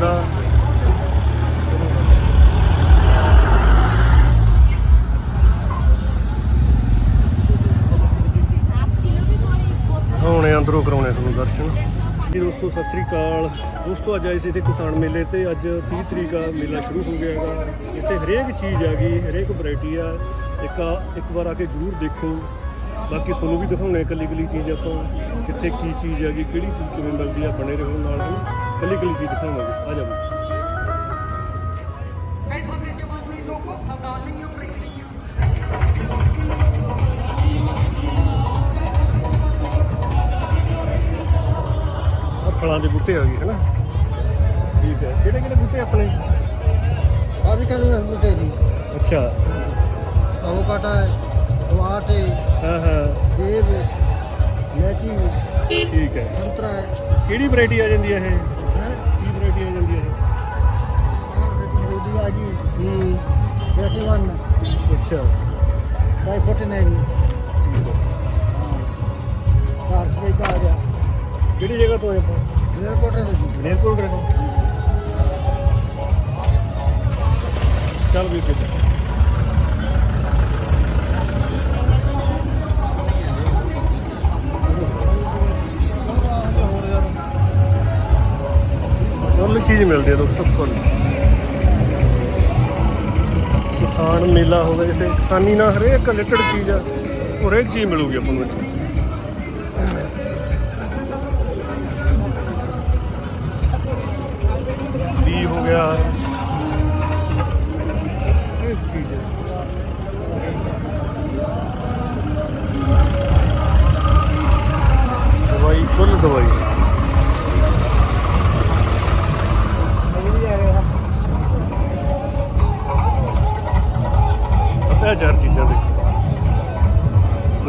ਮਿਲਦਾ ਹੁਣੇ ਅੰਦਰੋਂ ਕਰਾਉਣੇ ਤੁਹਾਨੂੰ ਦਰਸ਼ਨ। ਜੀ ਦੋਸਤੋ ਸਤਿ ਸ੍ਰੀ ਅਕਾਲ। ਦੋਸਤੋ ਅੱਜ ਆਏ ਸੀ ਇੱਥੇ ਕਿਸਾਨ ਮੇਲੇ ਤੇ। ਅੱਜ 30 ਤਰੀਕ ਆ ਮੇਲਾ ਸ਼ੁਰੂ ਹੋ ਗਿਆ ਹੈਗਾ। ਇੱਥੇ ਹਰੇਕ ਚੀਜ਼ ਆ ਗਈ ਹਰੇਕ ਵੈਰਾਈਟੀ ਆ। ਇੱਕ ਇੱਕ ਵਾਰ ਆ ਕੇ ਜ਼ਰੂਰ ਦੇਖੋ। ਬਾਕੀ ਤੁਹਾਨੂੰ ਵੀ ਦਿਖਾਉਣੇ ਇਕੱਲੀ ਇਕੱਲੀ ਚੀਜ਼ ਆਪਾਂ ਕਿੱਥੇ ਕੀ ਚੀਜ਼ ਆ ਗਈ ਕਿਹੜੀ ਚੀਜ਼ ਕਿਵੇਂ ਮਿਲਦੀ ਆ ਬਣੇ ਰਹੋ ਨਾਲ ਹਨਾ ਇਕੱਲੀ ਇਕੱਲੀ ਚੀਜ਼ ਦਿਖਾਵਾਂਗੇ ਆ ਜਾਓ। ਫਲਾਂ ਦੇ ਬੂਟੇ ਆ ਗਏ ਹਨਾ? ਠੀਕ ਹੈ। ਕਿਹੜੇ ਕਿਹੜੇ ਬੂਟੇ ਆਪਣੇ? ਸਾਰੀ ਕਹਿੰਦੇ ਨੇ ਬੂਟੇ ਦੀ ਅੱਛਾ। ਅਵੋਕਾਡੋ ਹੈ ਟਮਾਟੇ ਹਾਂ ਹਾਂ। ਸੇਬ ਲੈਚੀ ਠੀਕ ਹੈ। ਸੰਤਰਾ ਹੈ। ਕਿਹੜੀ ਵੈਰਾਈਟੀ ਆ ਜਾਂਦੀ ਹੈ ਇਹ? ਹੈ? ਕੀ ਵੈਰਾਈਟੀ ਆ ਜਾਂਦੀ ਹੈ ਆਹ ਜਿਹੜੀ ਮੋਦੀ ਆ ਗਈ। ਹੂੰ। 31 ਅੱਛਾ। ਬਾਈ 49 ਠੀਕ ਹੈ। ਚਾਰ ਸੌ ਦਾ ਆ ਗਿਆ। ਕਿਹੜੀ ਜਗ੍ਹਾ ਤੋਂ ਆਏ ਆਪਾਂ ਕੋਟੇ ਦੇ ਜੀ ਨੇਰਕੋਟ ਰਹੋ ਚੱਲ ਵੀ ਕਿਤੇ ਚੀਜ਼ ਮਿਲਦੀ ਹੈ ਦੋਸਤੋ ਕੁੱਲ ਕਿਸਾਨ ਮੇਲਾ ਹੋਵੇ, ਜਿੱਥੇ ਕਿਸਾਨੀ ਨਾਲ ਹਰੇਕ ਰਿਲੇਟਡ ਚੀਜ਼ ਆ, ਉਹ ਹਰੇਕ ਚੀਜ਼ ਮਿਲੂਗੀ ਆਪਾਂ ਨੂੰ ਇੱਥੇ।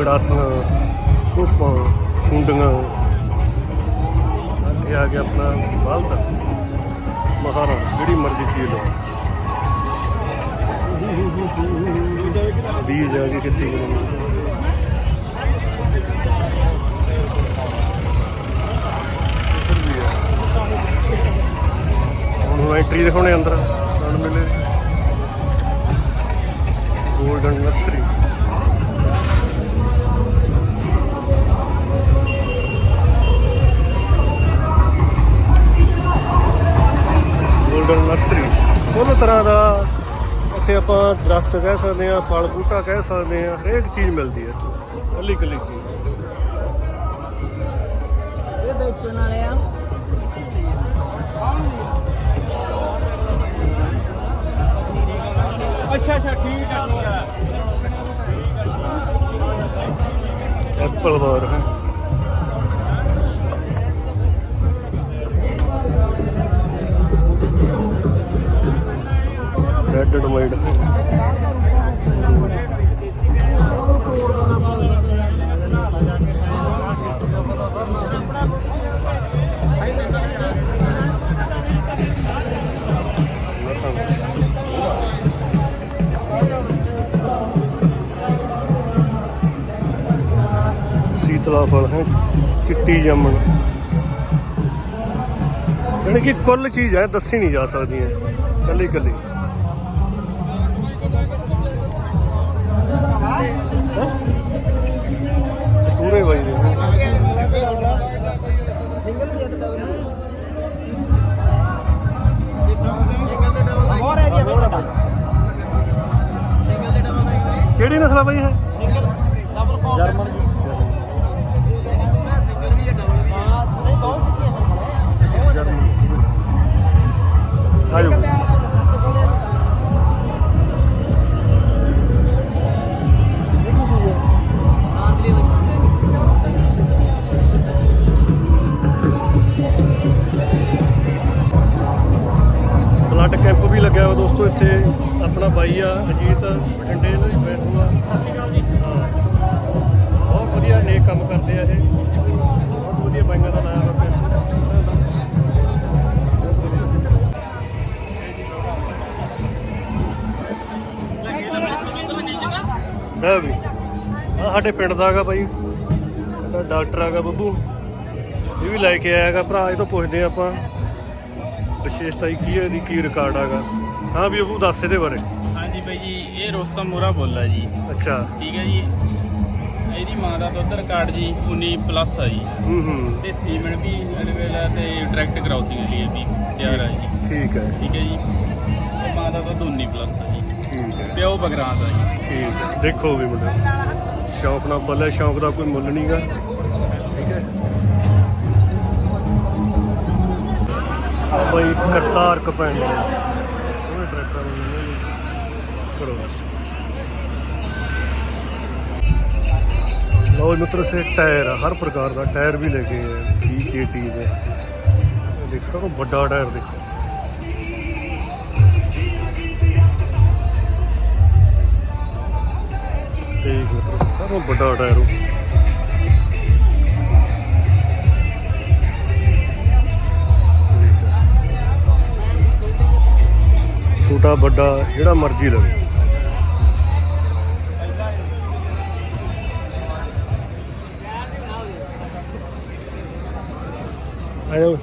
ਗੜਾਸੀਆਂ ਕੋਪਾਂ ਕੁੰਡੀਆਂ। ਅੱਗੇ ਆ ਗਿਆ ਆਪਣਾ ਬਲਦ ਮਹਾਰਾ ਜਿਹੜੀ ਮਰਜ਼ੀ ਚੀਜ਼ ਲਓ। ਬੀਜ ਆ ਗਏ ਕਿੱਥੇ ਗਏ ਵੀ ਆ। ਹੁਣ ਐਂਟਰੀ ਦਿਖਾਉਣੇ ਅੰਦਰ। ਨਾਲ ਮਿਲੇ। ਗੋਲਡਨ ਨਰਸਰੀ ਆਪਾਂ ਦਰਖਤ ਕਹਿ ਸਕਦੇ ਆ ਫਲ ਬੂਟਾ ਕਹਿ ਸਕਦੇ ਆ ਹਰੇਕ ਚੀਜ਼ ਮਿਲਦੀ ਹੈ ਇੱਥੇ। ਕੱਲੀ ਕੱਲੀ ਚੀਜ਼। ਇਹ ਵੇਚਣ ਵਾਲੇ ਆ। ਅੱਛਾ ਅੱਛਾ ਠੀਕ ਹੈ ਐਪਲ ਬਾਰ ਹੈ। ਰੈੱਡ ਡੋਮਾਈਡ ਸੀਤਲਾ ਫਲ ਹੈ, ਚਿੱਟੀ ਜਾਮਣ। ਯਾਨੀ ਕਿ ਕੁੱਲ ਚੀਜ਼ ਹੈ ਦੱਸੀ ਨਹੀਂ ਜਾ ਸਕਦੀਆਂ ਕੱਲੀ ਕੱਲੀ ਚਤੂਰੇ ਵੱਜਦੇ ਨੇ। ਸਿੰਗਲ ਵੀ ਹੈ ਤੇ ਡਬਲ ਹੋਰ ਹੈ ਜੀ ਹੋਰ ਸਿੰਗਲ ਤੇ ਡਬਲ ਦਾ ਕਿਹੜੀ ਨਸਲ ਆ ਬਾਈ ਇਹ? ਸਿੰਗਲ ਡਬਲ ਜਰਮਨ ਜੀ। ਸਿੰਗਲ ਵੀ ਹੈ ਡਬਲ ਵੀ ਹਾਂ ਨਹੀਂ ਬਹੁਤ ਸਿੱਧੀਆਂ ਜਰਮਨ ਆਜੋ। ਆਪਣਾ ਬਾਈ ਆ, ਅਜੀਤ, ਬਠਿੰਡੇ ਦਾ ਹੀ ਬੈਠੂ ਆ ਬਹੁਤ ਵਧੀਆ ਨੇਕ ਕੰਮ ਕਰਦੇ ਆ ਇਹ। ਬਹੁਤ ਵਧੀਆ ਬਾਈਆਂ ਦਾ ਨਾਮ ਆ ਹੈ ਵੀ। ਆ ਸਾਡੇ ਪਿੰਡ ਦਾ ਹੈਗਾ ਬਾਈ। ਸਾਡਾ ਡਾਕਟਰ ਹੈਗਾ ਬੱਬੂ। ਇਹ ਵੀ ਲੈ ਕੇ ਆਇਆ ਹੈਗਾ। ਭਰਾ, ਇਹ ਤੋਂ ਪੁੱਛਦੇ ਆ ਆਪਾਂ। ਵਿਸ਼ੇਸ਼ਤਾ ਹੀ ਕੀ ਹੈ, ਇਹਦੀ ਕੀ ਰਿਕਾਰਡ ਹੈਗਾ। ਹਾਂ ਵੀ ਉਹ ਦੱਸ ਇਹਦੇ ਬਾਰੇ। ਹਾਂਜੀ ਬਾਈ ਜੀ ਇਹ ਰੁਸਤਮ ਮੋਰਾ ਬੋਲਾ ਜੀ। ਅੱਛਾ। ਠੀਕ ਹੈ ਜੀ। ਇਹਦੀ ਮਾਂ ਦਾ ਦੁੱਧ ਰਿਕਾਰਡ ਜੀ 19 ਪਲੱਸ ਆ ਜੀ। ਹੂੰ ਹੂੰ। ਤੇ ਸੀਮਨ ਵੀ ਅਵੇਲੇਬਲ ਹੈ ਤੇ ਡਾਇਰੈਕਟ ਕਰਾਉਸਿੰਗ ਲਈ ਵੀ ਤਿਆਰ ਆ ਜੀ। ਠੀਕ ਹੈ। ਠੀਕ ਹੈ ਜੀ। ਤੇ ਮਾਂ ਦਾ ਦੁੱਧ 19 ਪਲੱਸ ਆ ਜੀ। ਠੀਕ ਹੈ। ਪਿਓ ਬਗਰਾਂ ਦਾ ਜੀ। ਠੀਕ ਹੈ। ਦੇਖੋ ਵੀ ਮੁੰਡਾ ਸ਼ੌਂਕ ਨਾਲ ਪੱਲੇ ਸ਼ੌਂਕ ਦਾ ਕੋਈ ਮੁੱਲ ਨਹੀਂਗਾ ਠੀਕ ਹੈ। ਆ ਬਈ ਕਰਤਾਰ ਕਪੈਂਡ ਕਰੋ ਬਸ। ਲਓ ਮਿੱਤਰ ਸੇ ਟਾਇਰ ਆ, ਹਰ ਪ੍ਰਕਾਰ ਦਾ ਟਾਇਰ ਵੀ ਲੈ ਕੇ ਆਏ BKT ਦੇ। ਇਹ ਦੇਖ ਸਕੋ ਵੱਡਾ ਟਾਇਰ ਦੇਖੋ। ਠੀਕ ਮਿੱਤਰ ਸਾਰਾ ਵੱਡਾ ਟਾਇਰ ਉਹ ਛੋਟਾ ਵੱਡਾ ਜਿਹੜਾ ਮਰਜ਼ੀ ਲਵੇ। ਆਇਓ।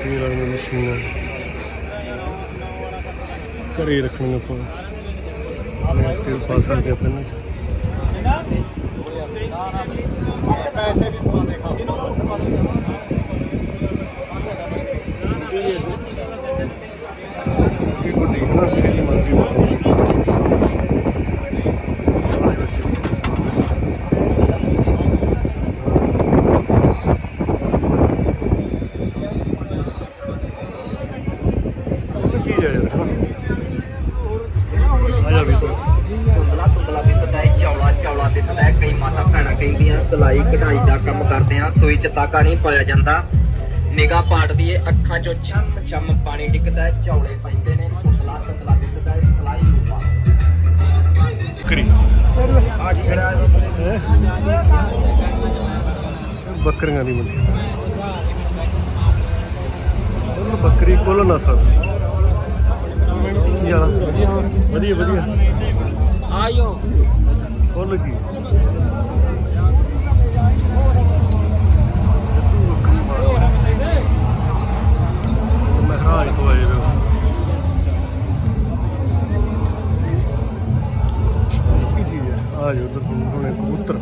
ਸੀਰਾ ਦੀ ਮਸ਼ੀਨ ਘਰੇ ਰੱਖਣੀਆਂ ਆਪਾਂ ਤੇਲ ਪਾ ਸਕਦੇ ਆਪਾਂ ਨੇ। ਪੈਸੇ ਵੀ ਪਾ ਦੇ ਖਾ ਵੱਡੀ ਹੈ ਨਾ ਜਿਹੜੀ ਮਰਜ਼ੀ ਕਰਦੇ ਆ ਸੂਈ ਚ ਤਾਕਾ ਨਹੀਂ ਪਾਇਆ ਜਾਂਦਾ। ਨਿਗਾਹ ਪਾਟਦੀ ਏ ਅੱਖਾਂ ਚੋਂ ਛਮ ਛਮ ਪਾਣੀ ਡਿੱਗਦਾ ਹੈ ਚੌਲੇ ਪੈਂਦੇ ਨੇ ਧੁੰਦਲਾ ਧੁੰਦਲਾ ਦਿਸਦਾ ਹੈ ਸਿਲਾਈ ਰੂਪਾ ਬੱਕਰੀ? ਬੱਕਰੀਆਂ ਦੀ ਮੰਡੀ ਉਹ ਬੱਕਰੀ ਕੋਲ ਕੀ ਵਾਲਾ ਵਧੀਆ। ਵਧੀਆ ਆਇਓ। ਫੁੱਲ ਜੀ ਸਿੱਧੂ ਬੱਕਰੀ ਵਾਲਾ ਮਹਿਰਾਜ ਤੋਂ ਵੇ ਕੀ ਚੀਜ਼ ਹੈ ਆ ਜੋ ਹੁਣੇ ਕਬੂਤਰ।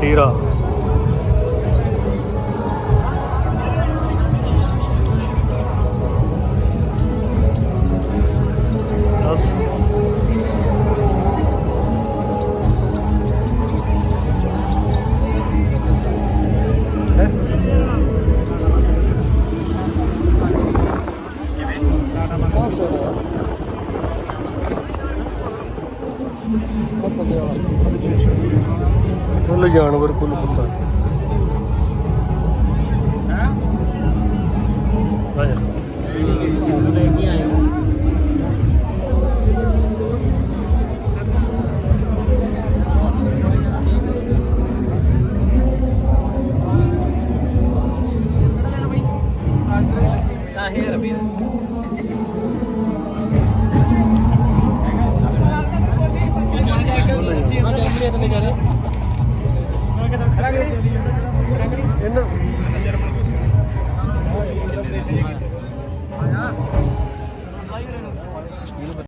2013 ਆ